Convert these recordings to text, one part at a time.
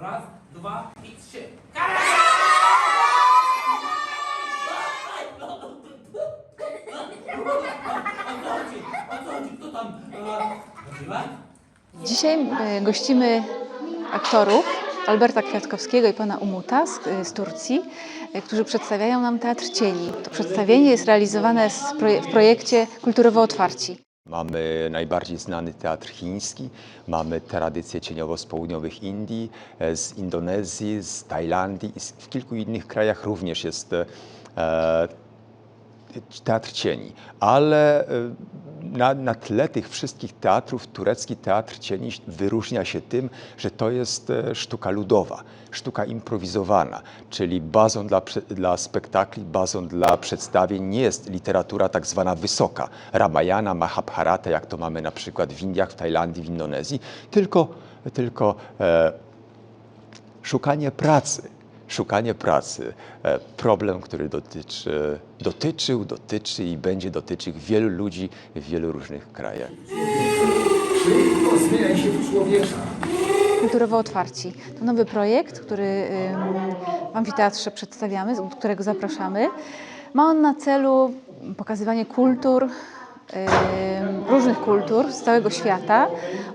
Raz, dwa i trzy. E? Dzisiaj e, gościmy aktorów Alberta Kwiatkowskiego i pana Umuta z, z Turcji, e, którzy przedstawiają nam Teatr Cieni. To przedstawienie jest realizowane proje- w projekcie Kulturowo Otwarci. Mamy najbardziej znany teatr chiński, mamy tradycję cieniowo z południowych Indii, e, z Indonezji, z Tajlandii i w kilku innych krajach również jest e, teatr cieni. Ale e, na, na tle tych wszystkich teatrów turecki teatr cieni wyróżnia się tym, że to jest e, sztuka ludowa, sztuka improwizowana, czyli bazą dla, dla spektakli, bazą dla przedstawień nie jest literatura tak zwana wysoka, Ramayana, Mahabharata, jak to mamy na przykład w Indiach, w Tajlandii, w Indonezji, tylko, tylko e, szukanie pracy. Szukanie pracy. E, Problem, który dotyczy, dotyczył, dotyczy i będzie dotyczyć wielu ludzi w wielu różnych krajach. Szybko zmieniaj się w człowieka. Kulturowo Otwarci to nowy projekt, który w amfiteatrze przedstawiamy, do którego zapraszamy. Ma on na celu pokazywanie kultur, różnych kultur z całego świata,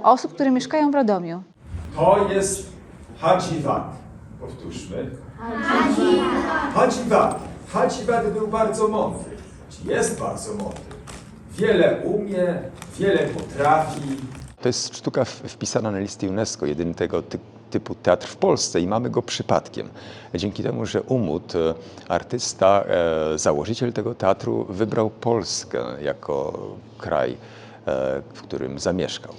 osób, które mieszkają w Radomiu. To jest Hadziwat. Powtórzmy. Hadziwat. Hadziwat był bardzo mądry. Jest bardzo mądry. Wiele umie, wiele potrafi. To jest sztuka wpisana na listę UNESCO, jedyny tego ty, typu teatr w Polsce i mamy go przypadkiem. Dzięki temu, że Umut, e, artysta, e, założyciel tego teatru, wybrał Polskę jako kraj, e, w którym zamieszkał.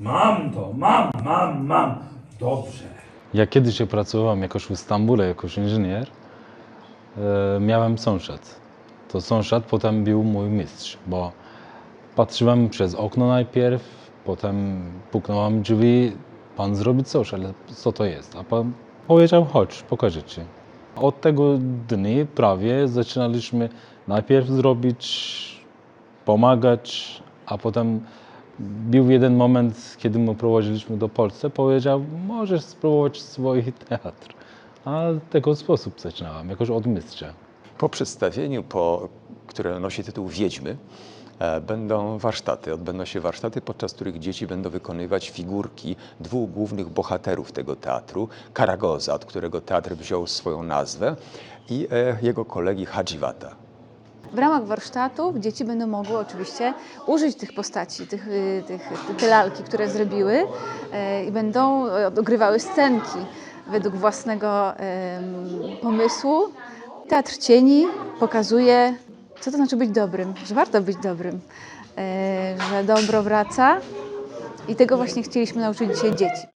Mam to, mam, mam, mam. Dobrze. Ja kiedyś pracowałem jakoś w Stambule jako inżynier, e, miałem sąsiad. To sąsiad potem był mój mistrz, bo patrzyłem przez okno najpierw, potem puknąłem drzwi, pan zrobi coś, ale co to jest? A pan powiedział, chodź, pokażę ci. Od tego dni prawie zaczynaliśmy najpierw zrobić, pomagać, a potem był jeden moment, kiedy mu prowadziliśmy do Polsce, powiedział, możesz spróbować swój teatr. A tego sposób zaczynałem, jakoś od mistrza. Po przedstawieniu, po, które nosi tytuł Wiedźmy, e, będą warsztaty. Odbędą się warsztaty, podczas których dzieci będą wykonywać figurki dwóch głównych bohaterów tego teatru. Karagoza, od którego teatr wziął swoją nazwę, i e, jego kolegi Hadziwata. W ramach warsztatów dzieci będą mogły oczywiście użyć tych postaci, tych, y, tych, te lalki, które zrobiły e, i będą e, odgrywały scenki według własnego pomysłu. Teatr cieni pokazuje, co to znaczy być dobrym, że warto być dobrym, e, że dobro wraca i tego właśnie chcieliśmy nauczyć dzisiaj dzieci.